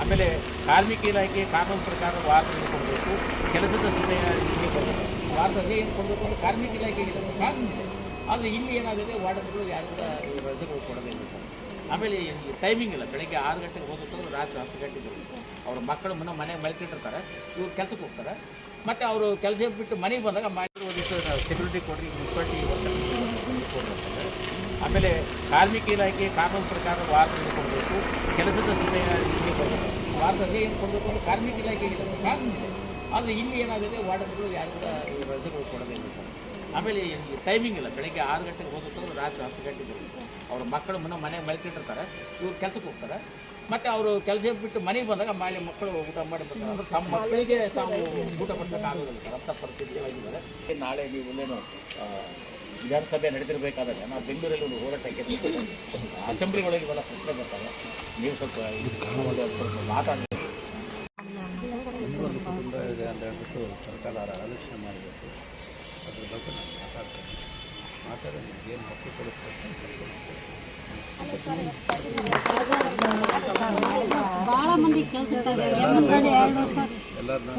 ಆಮೇಲೆ ಕಾರ್ಮಿಕ ಇಲಾಖೆ ಕಾನೂನು ಪ್ರಕಾರ ವಾರದಲ್ಲಿ ಕೊಡಬೇಕು? ಕೆಲಸದ ಸಮಯ ವಾರದ ರಜೆ ಏನು ಕೊಡಬೇಕು ಅಂದರೆ ಕಾರ್ಮಿಕ ಇಲಾಖೆಗೆ ಕಾನೂನು ಆದರೆ ಇಲ್ಲಿ ಏನಾಗಿದೆ? ವಾರ್ಡನ್ಗಳು ಯಾರು ಕೂಡ ರಜೆಗಳು ಕೊಡಬೇಕು ಸರ್. ಆಮೇಲೆ ಟೈಮಿಂಗ್ ಇಲ್ಲ. ಬೆಳಗ್ಗೆ ಆರು ಗಂಟೆಗೆ ಹೋದ್ರು ರಾತ್ರಿ ಹತ್ತು ಗಂಟೆಗೆ ಬರುತ್ತೆ ಅವ್ರ ಮಕ್ಕಳು ಮುನ್ನ ಮನೆಗೆ ಮಲ್ಕೊಂಡಿರ್ತಾರೆ. ಇವ್ರು ಕೆಲಸಕ್ಕೆ ಹೋಗ್ತಾರೆ. ಮತ್ತು ಅವರು ಕೆಲಸ ಬಿಟ್ಟು ಮನೆಗೆ ಬಂದಾಗ ಒಂದಿಷ್ಟು ಸೆಕ್ಯೂರಿಟಿ ಕೊಡ್ರಿ ಮುನ್ಸಿಪಾಲ್ಟಿ ಆಮೇಲೆ ಕಾರ್ಮಿಕ ಇಲಾಖೆ ಕಾನೂನು ಪ್ರಕಾರ ವಾರದಲ್ಲಿ ಕೊಡಬೇಕು, ಕೆಲಸದ ಸಮಯ ಇಲ್ಲಿ ರಜೆ ಏನು ಕೊಡಬೇಕು ಅಂದರೆ ಕಾರ್ಮಿಕ ಇಲಾಖೆ ಆದರೆ ಇಲ್ಲಿ ಏನಾಗಿದೆ ವಾರ್ಡನ್ಗಳು ಯಾರು ಕೂಡ ರಜೆಗಳು ಕೊಡೋದಿಲ್ಲ ಸರ್. ಆಮೇಲೆ ಟೈಮಿಂಗ್ ಇಲ್ಲ, ಬೆಳಗ್ಗೆ ಆರು ಗಂಟೆಗೆ ಹೋಗುತ್ತೆ ರಾತ್ರಿ ಹತ್ತು ಗಂಟೆಗೆ ಅವ್ರ ಮಕ್ಕಳು ಮುನ್ನ ಮನೆ ಮಲ್ಕೊಂಡಿರ್ತಾರೆ, ಇವ್ರು ಕೆಲಸಕ್ಕೆ ಹೋಗ್ತಾರೆ. ಮತ್ತು ಅವರು ಕೆಲಸ ಬಿಟ್ಟು ಮನೆಗೆ ಬಂದಾಗ ಮಾಡಿ ಮಕ್ಕಳು ಊಟ ಮಾಡಿ ಬರ್ತಾರೆ ತಮ್ಮ ಮಕ್ಕಳಿಗೆ ತಾವು ಊಟ ಬಡಿಸೋಕ್ಕಾಗೋದಿಲ್ಲ ಸರ್ ಅಂಥ ಪರಿಸ್ಥಿತಿಗಳಾಗಿದ್ದಾರೆ ನಾಳೆ ನೀವು ವಿಧಾನಸಭೆ ನಡೆದಿರಬೇಕಾದಾಗ ನಾವು ಬೆಂಗಳೂರಲ್ಲಿ ಒಂದು ಹೋರಾಟಕ್ಕೆ ಅಸೆಂಬ್ಲಿ ಒಳಗೆ ಇವೆಲ್ಲ ಪ್ರಶ್ನೆ ಬರ್ತಾರೆ. ನೀವು ಸ್ವಲ್ಪ ಮಾತಾಡಿ. ಒಂದು ಕುಟುಂಬ ಇದೆ ಅಂತ ಹೇಳ್ಬಿಟ್ಟು ಸರ್ಕಾರ ಆಲೋಚನೆ ಮಾಡಬೇಕು ಅದ್ರ ಬಗ್ಗೆ ನಾನು ಮಾತಾಡ್ತೇನೆ ಮಾತಾಡಿ ಏನು ಹಕ್ಕು ಕೊಡುತ್ತೆ ಅಂತ. ಭಾಳ ಮಂದಿ ಕೆಲಸ ಎಲ್ಲರನ್ನ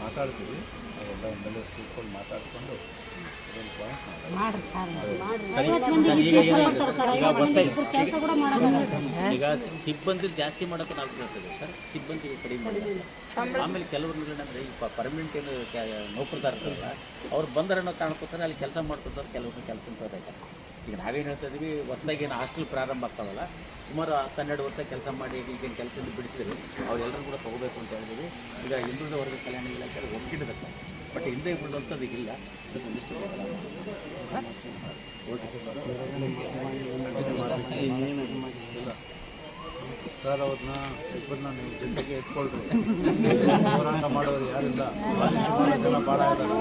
ಮಾತಾಡ್ತೀವಿ. ಒಂದೆಲ್ಲ ಕೂತ್ಕೊಂಡು ಮಾತಾಡ್ಕೊಂಡು ಸರ್. ಈಗ? ಈಗ ಈಗ ಸಿಬ್ಬಂದಿ ಜಾಸ್ತಿ ಮಾಡೋಕೆ ನಾವು ಕೇಳ್ತೇವೆ ಸರ್. ಸಿಬ್ಬಂದಿ ಕಡಿಮೆ ಮಾಡಿಲ್ಲ ಆಮೇಲೆ ಕೆಲವರು ಏನಂದ್ರೆ ಈ ಪರ್ಮನೆಂಟ್ ಏನು ನೌಕರದಾರ ಅವ್ರು ಬಂದ್ರೆ ಅನ್ನೋ ಕಾರಣಕ್ಕೋಸ್ಕರ ಅಲ್ಲಿ ಕೆಲಸ ಮಾಡ್ಕೊತಾರೆ ಕೆಲವರು ಕೆಲಸ ಈಗ ನಾವೇನು ಹೇಳ್ತಾ ಇದ್ದೀವಿ ಹೊಸದಾಗಿ ಏನು ಹಾಸ್ಟೆಲ್ ಪ್ರಾರಂಭ ಆಗ್ತಾವಲ್ಲ, ಸುಮಾರು ಹನ್ನೆರಡು ವರ್ಷ ಕೆಲಸ ಮಾಡಿ ಈಗೇನು ಕೆಲಸದಿಂದ ಬಿಡಿಸಿದ್ರು ಅವರೆಲ್ಲರೂ ಕೂಡ ತಗೋಬೇಕು ಅಂತ ಹೇಳಿದ್ವಿ. ಈಗ ಹಿಂದುಳಿದ ವರ್ಗ ಕಲ್ಯಾಣ ಇಲಾಖೆ ಅದು ಒಪ್ಪಿಟ್ಟಿದೆ ಸರ್. ಬಟ್ ಹಿಂದೆ ಬಿಡುವಂಥದ್ದು ಇಲ್ಲ? ಓಕೆ ಸರ್ ಅವ್ರನ್ನ ಇಬ್ಬರನ್ನ ನೀವು ಜೊತೆಗೆ ಇಟ್ಕೊಳ್ರಿ. ಹೋರಾಟ ಮಾಡೋರು ಯಾರಿಲ್ಲ. ಜನ ಭಾಳ ಇದ್ದಾರೆ